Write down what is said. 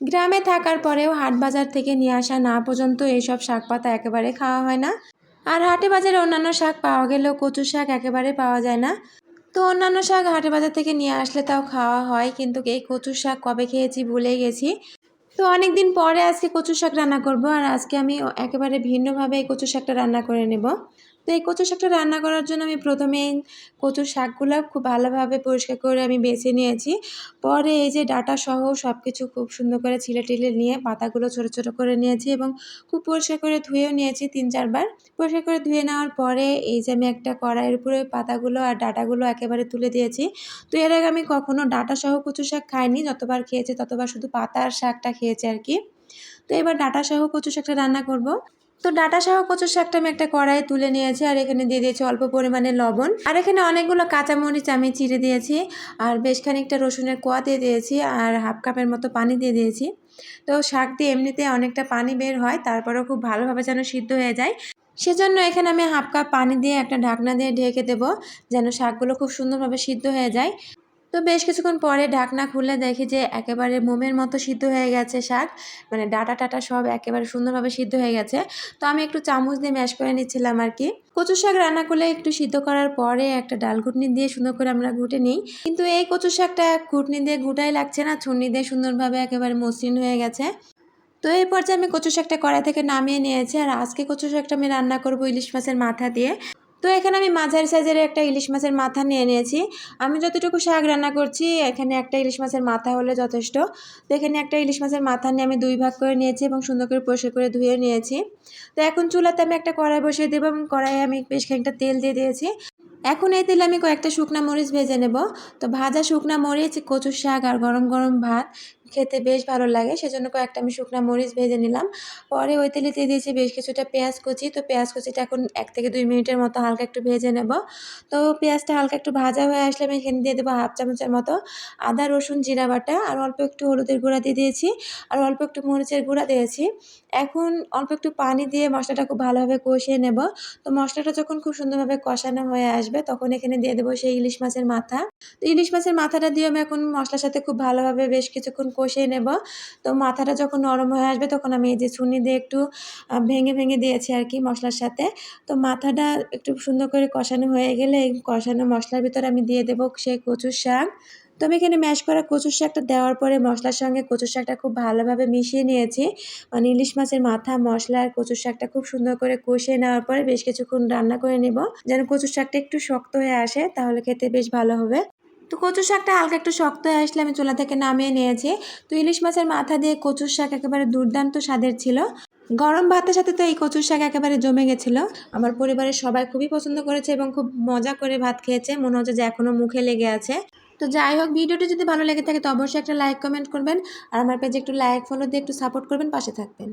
গ্রামে থাকার পরেও হাট বাজার থেকে নিয়ে আসা না পর্যন্ত এইসব শাক পাতা একেবারে খাওয়া হয় না। আর হাটে বাজারে অন্যান্য শাক পাওয়া গেলেও কচু শাক একেবারে পাওয়া যায় না। তো অন্যান্য শাক হাটে বাজার থেকে নিয়ে আসলে তাও খাওয়া হয়, কিন্তু এই কচু শাক কবে খেয়েছি ভুলে গেছি। তো অনেক দিন পরে আজকে কচু শাক রান্না করব, আর আজকে আমি একেবারে ভিন্নভাবে এই কচু শাকটা রান্না করে নেব। তো এই কচু শাকটা রান্না করার জন্য আমি প্রথমে কচুর শাকগুলো খুব ভালোভাবে পরিষ্কার করে আমি বেছে নিয়েছি। পরে এই যে ডাটা সহ সব কিছু খুব সুন্দর করে ছিলে টিলে নিয়ে পাতাগুলো ছোটো ছোটো করে নিয়েছি এবং খুব পরিষ্কার করে ধুয়েও নিয়েছি তিন চারবার। পরিষ্কার করে ধুয়ে নেওয়ার পরে এই যে আমি একটা কড়াইয়ের উপরে পাতাগুলো আর ডাটাগুলো একেবারে তুলে দিয়েছি। তো এর আগে আমি কখনও ডাটা সহ কচু শাক খাইনি, যতবার খেয়েছি ততবার শুধু পাতা আর শাকটা খেয়েছি আর কি। তো এবার ডাটা সহ কচু শাকটা রান্না করব। তো ডাটা সহ কচু শাকটা আমি একটা কড়াই তুলে নিয়েছি, আর এখানে দিয়ে দিয়েছি অল্প পরিমাণে লবণ। আর এখানে অনেকগুলো কাঁচামরিচ আমি চিড়ে দিয়েছি, আর বেশ খানিকটা রসুনের কোয়া দিয়ে দিয়েছি, আর হাফ কাপের মতো পানি দিয়ে দিয়েছি। তো শাক দিয়ে এমনিতে অনেকটা পানি বের হয়, তারপরেও খুব ভালোভাবে যেন সিদ্ধ হয়ে যায়। সেজন্য এখানে আমি হাফ কাপ পানি দিয়ে একটা ঢাকনা দিয়ে ঢেকে দেবো, যেন শাকগুলো খুব সুন্দরভাবে সিদ্ধ হয়ে যায়। তো বেশ কিছুক্ষণ পরে ঢাকনা খুলে দেখি যে একেবারে মোমের মতো সিদ্ধ হয়ে গেছে শাক। মানে ডাটা টাটা সব একেবারে সুন্দরভাবে সিদ্ধ হয়ে গেছে। তো আমি একটু চামচ দিয়ে ম্যাশ করে নিচ্ছিলাম আর কি কচু শাক রান্না করলে একটু সিদ্ধ করার পরে একটা ডাল ঘুটনি দিয়ে সুন্দর করে আমরা ঘুটে নিই। কিন্তু এই কচু শাকটা ঘুটনি দিয়ে ঘুটাই লাগছে না ছুটনি দিয়ে সুন্দরভাবে একেবারে মসৃণ হয়ে গেছে। তো এই পর্যায়ে আমি কচু শাকটা কড়াই থেকে নামিয়ে নিয়েছি। আর আজকে কচু শাকটা আমি রান্না করব ইলিশ মাছের মাথা দিয়ে। তো এখানে আমি মাঝারি সাইজের একটা ইলিশ মাছের মাথা নিয়ে নিয়েছি। আমি যতটুকু শাক রান্না করছি, এখানে একটা ইলিশ মাছের মাথা হলে যথেষ্ট। তো এখানে একটা ইলিশ মাছের মাথা নিয়ে আমি দুই ভাগ করে নিয়েছি এবং সুন্দর করে পরিষ্কার করে ধুয়ে নিয়েছি। তো এখন চুলাতে আমি একটা কড়াই বসিয়ে দেবো এবং কড়াইয়ে আমি বেশ খানিকটা তেল দিয়ে দিয়েছি। এখন এই তেলে আমি কয়েকটা শুকনা মরিচ ভেজে নেব। তো ভাজা শুকনা মরিচ, কচুর শাক আর গরম গরম ভাত খেতে বেশ ভালো লাগে, সেজন্য কয়েকটা আমি শুকনা মরিচ ভেজে নিলাম। পরে ওই তেলে দিয়ে দিয়েছি বেশ কিছুটা পেঁয়াজ কুচি, তো পেঁয়াজ কুচিটা এখন এক থেকে দুই মিনিটের মতো হালকা একটু ভেজে নেব। তো পেঁয়াজটা হালকা একটু ভাজা হয়ে আসলে আমি এখানে দিয়ে দেবো হাফ চামচের মতো আদা, রসুন, জিরা বাটা আর অল্প একটু হলুদের গুঁড়া দিয়ে দিয়েছি আর অল্প একটু মরিচের গুঁড়া দিয়েছি। এখন অল্প একটু পানি দিয়ে মশলাটা খুব ভালোভাবে কষিয়ে নেব। তো মশলাটা যখন খুব সুন্দরভাবে কষানো হয়ে আসবে, তখন এখানে দিয়ে দেবো সেই ইলিশ মাছের মাথা। তো ইলিশ মাছের মাথাটা দিয়ে আমি এখন মশলার সাথে খুব ভালোভাবে বেশ কিছুক্ষণ কষিয়ে নেব। তো মাথাটা যখন নরম হয়ে আসবে, তখন আমি এই যে ছুনি দিয়ে একটু ভেঙে ভেঙে দিয়েছি আর কি মশলার সাথে। তো মাথাটা একটু সুন্দর করে কষানো হয়ে গেলে এই কষানো মশলার ভিতরে আমি দিয়ে দেবো সেই কচুর শাক। তো আমি এখানে ম্যাশ করা কচুর শাকটা দেওয়ার পরে মশলার সঙ্গে কচুর শাকটা খুব ভালোভাবে মিশিয়ে নিয়েছি। মানে ইলিশ মাছের মাথা, মশলা আর কচুর শাকটা খুব সুন্দর করে কষিয়ে নেওয়ার পরে বেশ কিছুক্ষণ রান্না করে নেব। যেন কচুর শাকটা একটু শক্ত হয়ে আসে, তাহলে খেতে বেশ ভালো হবে। তো কচু শাকটা হালকা একটু শক্ত হয়ে আসলে আমি চুলা থেকে নামিয়ে নিয়েছি। তো ইলিশ মাছের মাথা দিয়ে কচুর শাক একেবারে দুর্দান্ত স্বাদের ছিল। গরম ভাতের সাথে তো এই কচুর শাক একেবারে জমে গেছিল। আমার পরিবারের সবাই খুবই পছন্দ করেছে এবং খুব মজা করে ভাত খেয়েছে। মনে হচ্ছে যে এখনও মুখে লেগে আছে। তো যাই হোক, ভিডিওটি যদি ভালো লেগে থাকে তো অবশ্যই একটা লাইক কমেন্ট করবেন। আর আমার পেজে একটু লাইক ফলো দিয়ে একটু সাপোর্ট করবেন, পাশে থাকবেন।